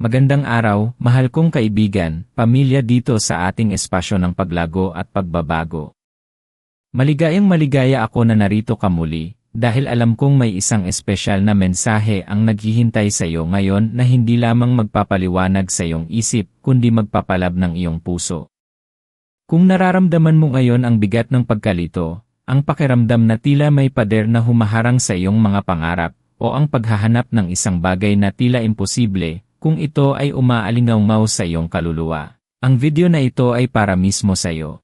Magandang araw, mahal kong kaibigan, pamilya dito sa ating espasyo ng paglago at pagbabago. Maligayang maligaya ako na narito ka muli, dahil alam kong may isang espesyal na mensahe ang naghihintay sa iyo ngayon na hindi lamang magpapaliwanag sa iyong isip, kundi magpapalab ng iyong puso. Kung nararamdaman mo ngayon ang bigat ng pagkalito, ang pakiramdam na tila may pader na humaharang sa iyong mga pangarap, o ang paghahanap ng isang bagay na tila imposible, kung ito ay umaalingaw sa iyong kaluluwa. Ang video na ito ay para mismo sa iyo.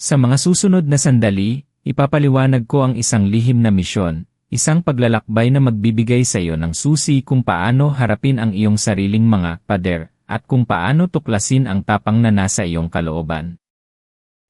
Sa mga susunod na sandali, ipapaliwanag ko ang isang lihim na misyon, isang paglalakbay na magbibigay sa iyo ng susi kung paano harapin ang iyong sariling mga pader, at kung paano tuklasin ang tapang na nasa iyong kalooban.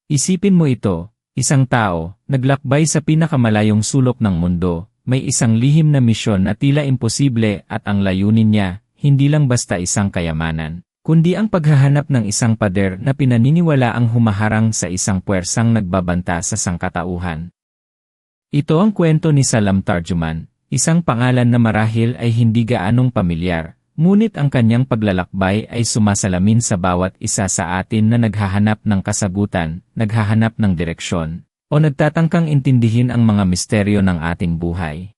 Isipin mo ito, isang tao, naglakbay sa pinakamalayong sulok ng mundo, may isang lihim na misyon na tila imposible at ang layunin niya, hindi lang basta isang kayamanan, kundi ang paghahanap ng isang pader na pinaniniwala ang humaharang sa isang puwersang nagbabanta sa sangkatauhan. Ito ang kwento ni Salam Tarjuman, isang pangalan na marahil ay hindi gaanong pamilyar, ngunit ang kanyang paglalakbay ay sumasalamin sa bawat isa sa atin na naghahanap ng kasagutan, naghahanap ng direksyon, o nagtatangkang intindihin ang mga misteryo ng ating buhay.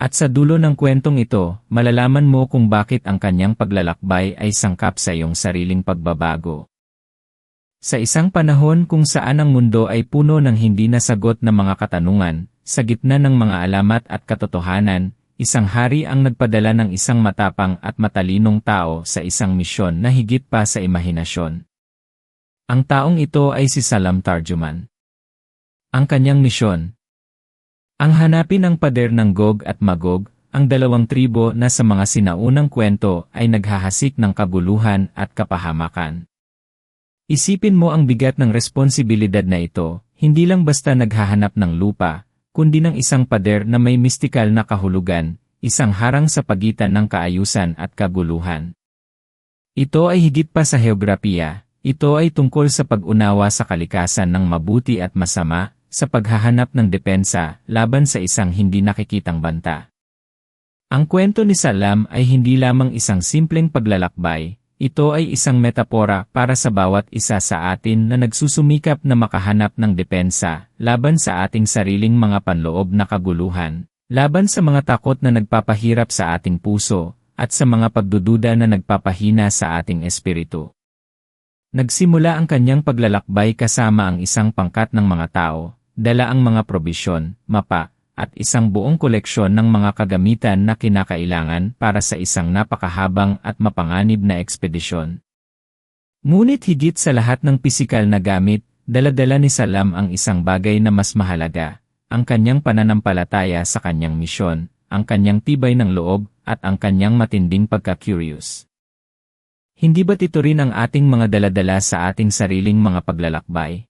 At sa dulo ng kwentong ito, malalaman mo kung bakit ang kanyang paglalakbay ay sangkap sa iyong sariling pagbabago. Sa isang panahon kung saan ang mundo ay puno ng hindi nasagot na mga katanungan, sa gitna ng mga alamat at katotohanan, isang hari ang nagpadala ng isang matapang at matalinong tao sa isang misyon na higit pa sa imahinasyon. Ang taong ito ay si Salam Tarjuman. Ang kanyang misyon, ang hanapin ang pader ng Gog at Magog, ang dalawang tribo na sa mga sinaunang kwento ay naghahasik ng kabuluhan at kapahamakan. Isipin mo ang bigat ng responsibilidad na ito, hindi lang basta naghahanap ng lupa, kundi ng isang pader na may mistikal na kahulugan, isang harang sa pagitan ng kaayusan at kaguluhan. Ito ay higit pa sa heograpiya, ito ay tungkol sa pag-unawa sa kalikasan ng mabuti at masama, sa paghahanap ng depensa laban sa isang hindi nakikitang banta. Ang kwento ni Salam ay hindi lamang isang simpleng paglalakbay, ito ay isang metapora para sa bawat isa sa atin na nagsusumikap na makahanap ng depensa laban sa ating sariling mga panloob na kaguluhan, laban sa mga takot na nagpapahirap sa ating puso, at sa mga pagdududa na nagpapahina sa ating espiritu. Nagsimula ang kanyang paglalakbay kasama ang isang pangkat ng mga tao, dala ang mga probisyon, mapa, at isang buong koleksyon ng mga kagamitan na kinakailangan para sa isang napakahabang at mapanganib na ekspedisyon. Ngunit higit sa lahat ng pisikal na gamit, daladala ni Salam ang isang bagay na mas mahalaga, ang kanyang pananampalataya sa kanyang misyon, ang kanyang tibay ng loob, at ang kanyang matinding pagka-curious. Hindi ba't ito rin ang ating mga daladala sa ating sariling mga paglalakbay?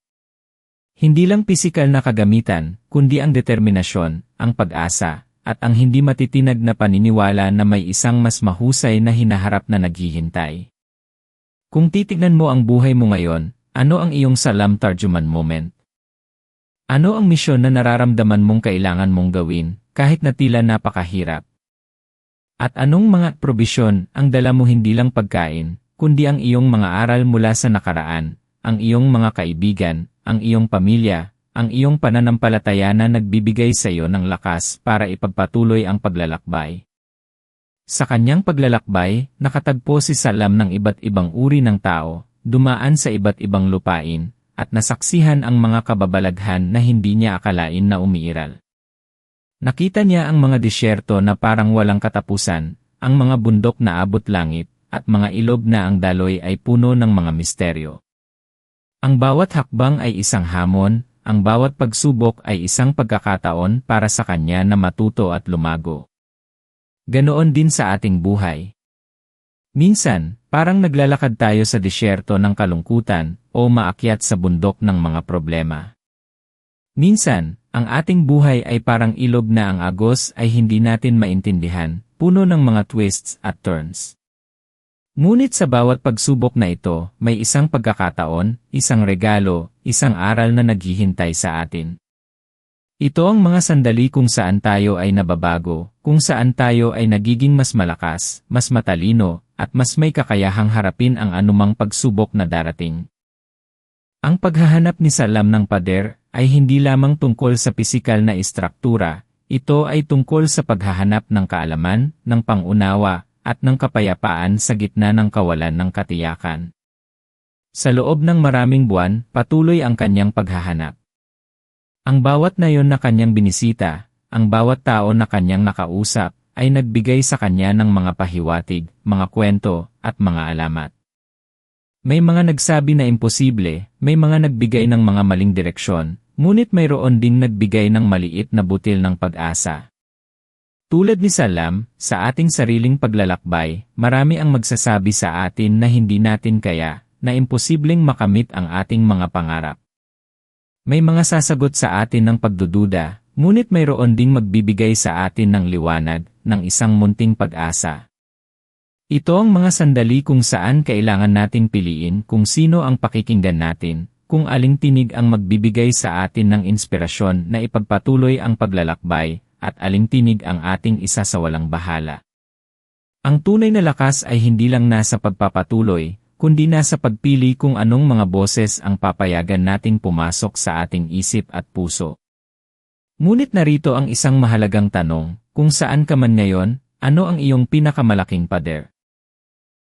Hindi lang pisikal na kagamitan, kundi ang determinasyon, ang pag-asa, at ang hindi matitinag na paniniwala na may isang mas mahusay na hinaharap na naghihintay. Kung titignan mo ang buhay mo ngayon, ano ang iyong salam tarjuman moment? Ano ang misyon na nararamdaman mong kailangan mong gawin, kahit na tila napakahirap? At anong mga probisyon ang dala mo hindi lang pagkain, kundi ang iyong mga aral mula sa nakaraan, ang iyong mga kaibigan, ang iyong pamilya, ang iyong pananampalataya na nagbibigay sa iyo ng lakas para ipagpatuloy ang paglalakbay. Sa kanyang paglalakbay, nakatagpo si Salam ng iba't ibang uri ng tao, dumaan sa iba't ibang lupain, at nasaksihan ang mga kababalaghan na hindi niya akalain na umiiral. Nakita niya ang mga disyerto na parang walang katapusan, ang mga bundok na abot langit, at mga ilog na ang daloy ay puno ng mga misteryo. Ang bawat hakbang ay isang hamon, ang bawat pagsubok ay isang pagkakataon para sa kanya na matuto at lumago. Ganoon din sa ating buhay. Minsan, parang naglalakad tayo sa disyerto ng kalungkutan o maakyat sa bundok ng mga problema. Minsan, ang ating buhay ay parang ilog na ang agos ay hindi natin maintindihan, puno ng mga twists at turns. Ngunit sa bawat pagsubok na ito, may isang pagkakataon, isang regalo, isang aral na naghihintay sa atin. Ito ang mga sandali kung saan tayo ay nababago, kung saan tayo ay nagiging mas malakas, mas matalino, at mas may kakayahang harapin ang anumang pagsubok na darating. Ang paghahanap ni Salam ng pader ay hindi lamang tungkol sa pisikal na istruktura, ito ay tungkol sa paghahanap ng kaalaman, ng pangunawa, at ng kapayapaan sa gitna ng kawalan ng katiyakan. Sa loob ng maraming buwan, patuloy ang kanyang paghahanap. Ang bawat nayon na kanyang binisita, ang bawat tao na kanyang nakausap, ay nagbigay sa kanya ng mga pahiwatig, mga kwento, at mga alamat. May mga nagsabi na imposible, may mga nagbigay ng mga maling direksyon, ngunit mayroon ding nagbigay ng maliit na butil ng pag-asa. Tulad ni Salam, sa ating sariling paglalakbay, marami ang magsasabi sa atin na hindi natin kaya, na imposibleng makamit ang ating mga pangarap. May mga sasagot sa atin ng pagdududa, ngunit mayroon ding magbibigay sa atin ng liwanag, ng isang munting pag-asa. Ito ang mga sandali kung saan kailangan nating piliin kung sino ang pakikinggan natin, kung aling tinig ang magbibigay sa atin ng inspirasyon na ipagpatuloy ang paglalakbay, at aling tinig ang ating isa sa walang bahala. Ang tunay na lakas ay hindi lang nasa pagpapatuloy, kundi nasa pagpili kung anong mga boses ang papayagan nating pumasok sa ating isip at puso. Ngunit narito ang isang mahalagang tanong, kung saan ka man ngayon, ano ang iyong pinakamalaking pader?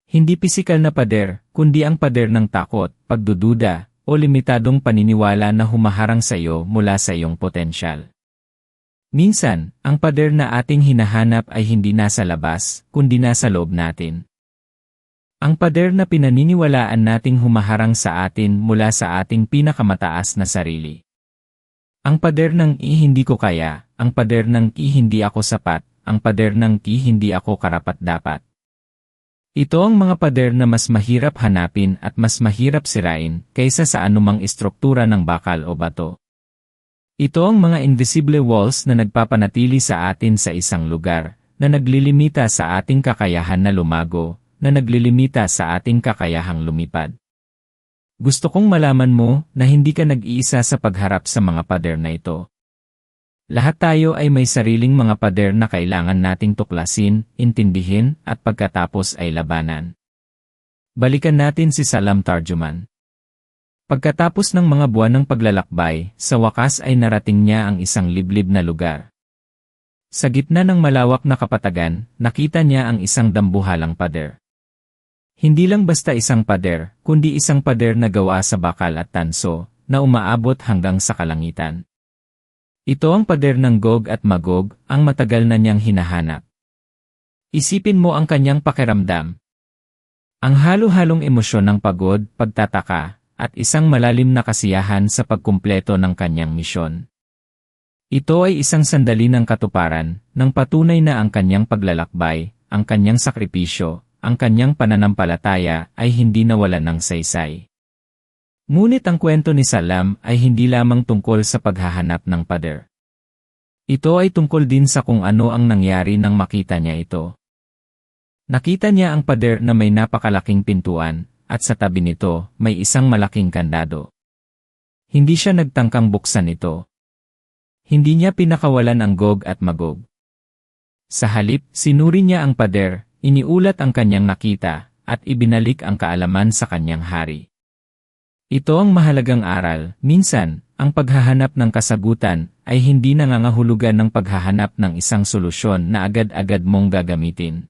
Hindi pisikal na pader, kundi ang pader ng takot, pagdududa, o limitadong paniniwala na humaharang sa iyo mula sa iyong potensyal. Minsan, ang pader na ating hinahanap ay hindi nasa labas, kundi nasa loob natin. Ang pader na pinaniniwalaan nating humaharang sa atin mula sa ating pinakamataas na sarili. Ang pader ng i hindi ko kaya, ang pader ng i hindi ako sapat, ang pader ng ki hindi ako karapat-dapat. Ito ang mga pader na mas mahirap hanapin at mas mahirap sirain kaysa sa anumang istruktura ng bakal o bato. Ito ang mga invisible walls na nagpapanatili sa atin sa isang lugar, na naglilimita sa ating kakayahan na lumago, na naglilimita sa ating kakayahang lumipad. Gusto kong malaman mo na hindi ka nag-iisa sa pagharap sa mga pader na ito. Lahat tayo ay may sariling mga pader na kailangan nating tuklasin, intindihin, at pagkatapos ay labanan. Balikan natin si Salam Tarjuman. Pagkatapos ng mga buwan ng paglalakbay, sa wakas ay narating niya ang isang liblib na lugar. Sa gitna ng malawak na kapatagan, nakita niya ang isang dambuhalang pader. Hindi lang basta isang pader, kundi isang pader na gawa sa bakal at tanso, na umaabot hanggang sa kalangitan. Ito ang pader ng Gog at Magog, ang matagal na niyang hinahanap. Isipin mo ang kanyang pakiramdam. Ang halo-halong emosyon ng pagod, pagtataka, at isang malalim na kasiyahan sa pagkumpleto ng kanyang misyon. Ito ay isang sandali ng katuparan, ng patunay na ang kanyang paglalakbay, ang kanyang sakripisyo, ang kanyang pananampalataya ay hindi nawalan ng saysay. Ngunit ang kwento ni Salam ay hindi lamang tungkol sa paghahanap ng pader. Ito ay tungkol din sa kung ano ang nangyari nang makita niya ito. Nakita niya ang pader na may napakalaking pintuan, at sa tabi nito, may isang malaking kandado. Hindi siya nagtangkang buksan ito. Hindi niya pinakawalan ang gog at magog. Sa halip, sinuri niya ang pader, Iniulat ang kanyang nakita, at ibinalik ang kaalaman sa kanyang hari. Ito ang mahalagang aral, minsan, ang paghahanap ng kasagutan ay hindi nangangahulugan ng paghahanap ng isang solusyon na agad-agad mong gagamitin.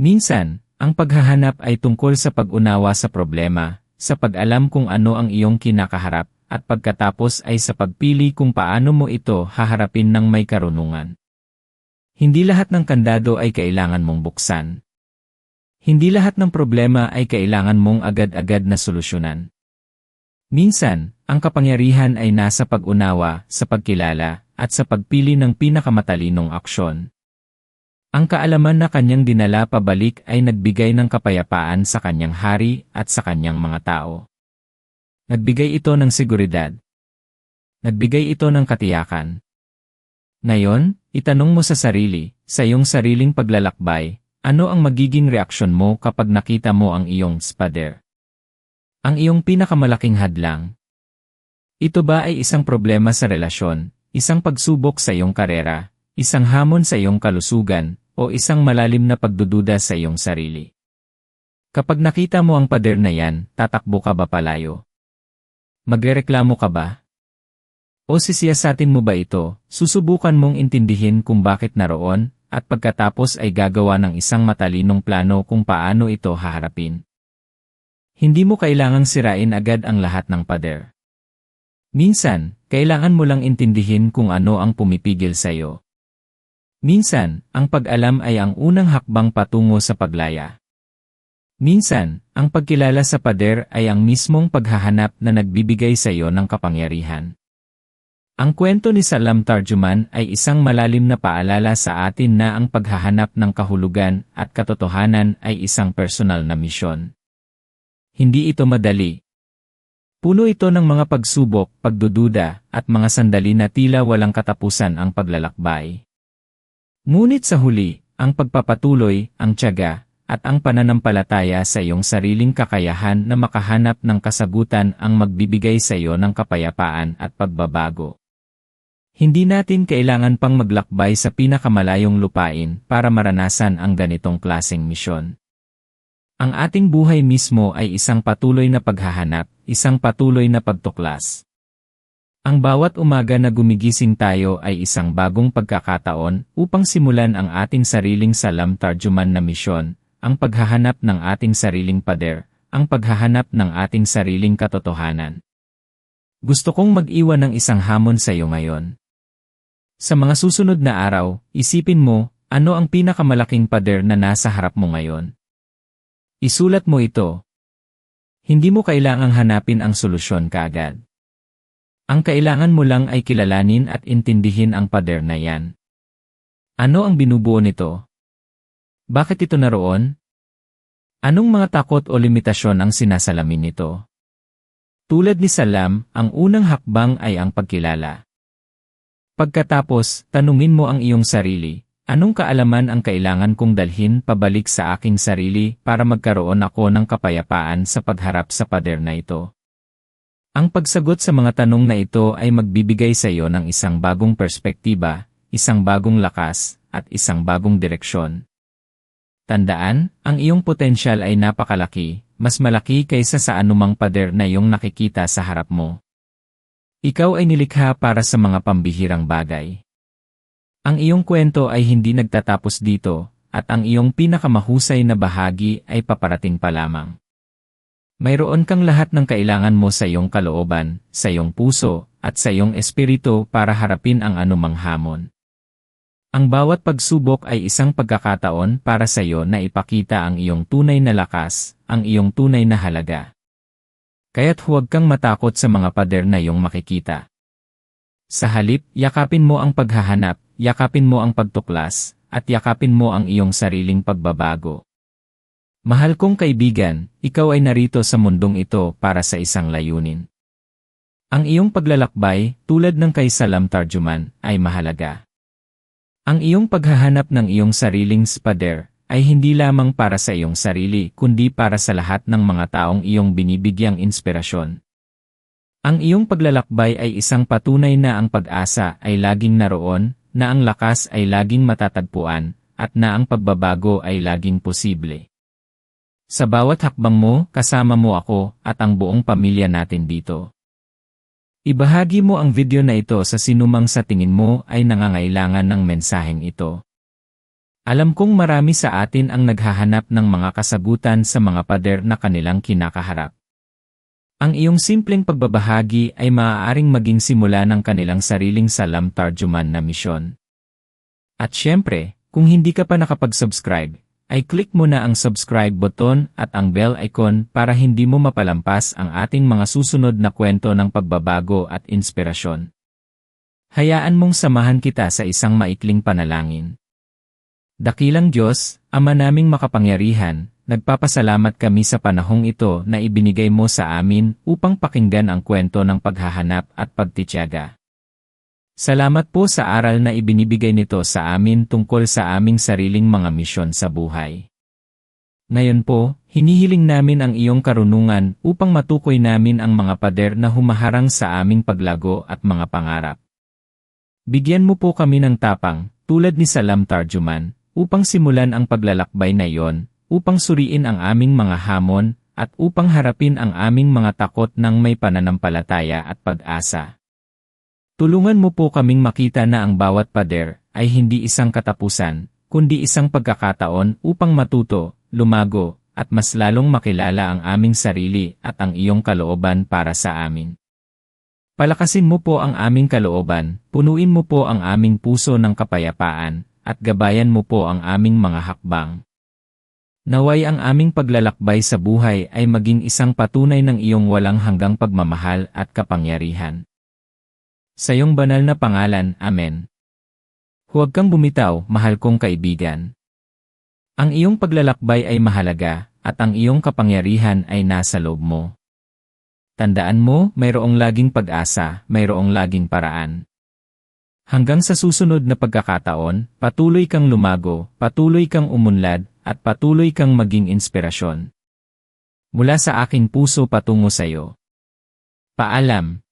Minsan, ang paghahanap ay tungkol sa pag-unawa sa problema, sa pag-alam kung ano ang iyong kinakaharap, at pagkatapos ay sa pagpili kung paano mo ito haharapin ng may karunungan. Hindi lahat ng kandado ay kailangan mong buksan. Hindi lahat ng problema ay kailangan mong agad-agad na solusyonan. Minsan, ang kapangyarihan ay nasa pag-unawa, sa pagkilala, at sa pagpili ng pinakamatalinong aksyon. Ang kaalaman na kanyang dinala pabalik ay nagbigay ng kapayapaan sa kanyang hari at sa kanyang mga tao. Nagbigay ito ng seguridad. Nagbigay ito ng katiyakan. Ngayon, itanong mo sa sarili, sa iyong sariling paglalakbay, ano ang magiging reaksyon mo kapag nakita mo ang iyong spader? Ang iyong pinakamalaking hadlang. Ito ba ay isang problema sa relasyon, isang pagsubok sa iyong karera, isang hamon sa iyong kalusugan, o isang malalim na pagdududa sa iyong sarili. Kapag nakita mo ang pader na yan, tatakbo ka ba palayo? Magrereklamo ka ba? O sisiyasatin mo ba ito, susubukan mong intindihin kung bakit naroon, at pagkatapos ay gagawa ng isang matalinong plano kung paano ito haharapin. Hindi mo kailangang sirain agad ang lahat ng pader. Minsan, kailangan mo lang intindihin kung ano ang pumipigil sa iyo. Minsan, ang pag-alam ay ang unang hakbang patungo sa paglaya. Minsan, ang pagkilala sa pader ay ang mismong paghahanap na nagbibigay sa iyo ng kapangyarihan. Ang kwento ni Salam Tarjuman ay isang malalim na paalala sa atin na ang paghahanap ng kahulugan at katotohanan ay isang personal na misyon. Hindi ito madali. Puno ito ng mga pagsubok, pagdududa, at mga sandali na tila walang katapusan ang paglalakbay. Ngunit sa huli, ang pagpapatuloy, ang tiyaga, at ang pananampalataya sa iyong sariling kakayahan na makahanap ng kasagutan ang magbibigay sa iyo ng kapayapaan at pagbabago. Hindi natin kailangan pang maglakbay sa pinakamalayong lupain para maranasan ang ganitong klaseng misyon. Ang ating buhay mismo ay isang patuloy na paghahanap, isang patuloy na pagtuklas. Ang bawat umaga na gumigising tayo ay isang bagong pagkakataon upang simulan ang ating sariling salam tarjuman na misyon, ang paghahanap ng ating sariling pader, ang paghahanap ng ating sariling katotohanan. Gusto kong mag-iwan ng isang hamon sa iyo ngayon. Sa mga susunod na araw, isipin mo, ano ang pinakamalaking pader na nasa harap mo ngayon? Isulat mo ito. Hindi mo kailangang hanapin ang solusyon kaagad. Ang kailangan mo lang ay kilalanin at intindihin ang pader na yan. Ano ang binubuo nito? Bakit ito naroon? Anong mga takot o limitasyon ang sinasalamin nito? Tulad ni Salam, ang unang hakbang ay ang pagkilala. Pagkatapos, tanungin mo ang iyong sarili, Anong kaalaman ang kailangan kong dalhin pabalik sa aking sarili para magkaroon ako ng kapayapaan sa pagharap sa pader na ito? Ang pagsagot sa mga tanong na ito ay magbibigay sa iyo ng isang bagong perspektiba, isang bagong lakas, at isang bagong direksyon. Tandaan, ang iyong potensyal ay napakalaki, mas malaki kaysa sa anumang pader na iyong nakikita sa harap mo. Ikaw ay nilikha para sa mga pambihirang bagay. Ang iyong kwento ay hindi nagtatapos dito, at ang iyong pinakamahusay na bahagi ay paparating pa lamang. Mayroon kang lahat ng kailangan mo sa iyong kalooban, sa iyong puso, at sa iyong espiritu para harapin ang anumang hamon. Ang bawat pagsubok ay isang pagkakataon para sa iyo na ipakita ang iyong tunay na lakas, ang iyong tunay na halaga. Kaya't huwag kang matakot sa mga pader na iyong makikita. Sa halip, yakapin mo ang paghahanap, yakapin mo ang pagtuklas, at yakapin mo ang iyong sariling pagbabago. Mahal kong kaibigan, ikaw ay narito sa mundong ito para sa isang layunin. Ang iyong paglalakbay, tulad ng kay Salam Tarjuman, ay mahalaga. Ang iyong paghahanap ng iyong sariling spader ay hindi lamang para sa iyong sarili kundi para sa lahat ng mga taong iyong binibigyang inspirasyon. Ang iyong paglalakbay ay isang patunay na ang pag-asa ay laging naroon na ang lakas ay laging matatagpuan, at na ang pagbabago ay laging posible. Sa bawat hakbang mo, kasama mo ako, at ang buong pamilya natin dito. Ibahagi mo ang video na ito sa sinumang sa tingin mo ay nangangailangan ng mensaheng ito. Alam kong marami sa atin ang naghahanap ng mga kasagutan sa mga pader na kanilang kinakaharap. Ang iyong simpleng pagbabahagi ay maaaring maging simula ng kanilang sariling salam tarjuman na misyon. At syempre, kung hindi ka pa nakapag-subscribe, ay click mo na ang subscribe button at ang bell icon para hindi mo mapalampas ang ating mga susunod na kwento ng pagbabago at inspirasyon. Hayaan mong samahan kita sa isang maikling panalangin. Dakilang Diyos, Ama naming makapangyarihan, Nagpapasalamat kami sa panahong ito na ibinigay mo sa amin upang pakinggan ang kwento ng paghahanap at pagtityaga. Salamat po sa aral na ibinibigay nito sa amin tungkol sa aming sariling mga misyon sa buhay. Ngayon po, hinihiling namin ang iyong karunungan upang matukoy namin ang mga pader na humaharang sa aming paglago at mga pangarap. Bigyan mo po kami ng tapang, tulad ni Salam Tarjuman, upang simulan ang paglalakbay na iyon, upang suriin ang aming mga hamon, at upang harapin ang aming mga takot ng may pananampalataya at pag-asa. Tulungan mo po kaming makita na ang bawat pader ay hindi isang katapusan, kundi isang pagkakataon upang matuto, lumago, at mas lalong makilala ang aming sarili at ang iyong kalooban para sa amin. Palakasin mo po ang aming kalooban, punuin mo po ang aming puso ng kapayapaan, at gabayan mo po ang aming mga hakbang. Naway ang aming paglalakbay sa buhay ay maging isang patunay ng iyong walang hanggang pagmamahal at kapangyarihan. Sa iyong banal na pangalan, Amen. Huwag kang bumitaw, mahal kong kaibigan. Ang iyong paglalakbay ay mahalaga, at ang iyong kapangyarihan ay nasa loob mo. Tandaan mo, mayroong laging pag-asa, mayroong laging paraan. Hanggang sa susunod na pagkakataon, patuloy kang lumago, patuloy kang umunlad, at patuloy kang maging inspirasyon. Mula sa aking puso patungo sa iyo. Paalam.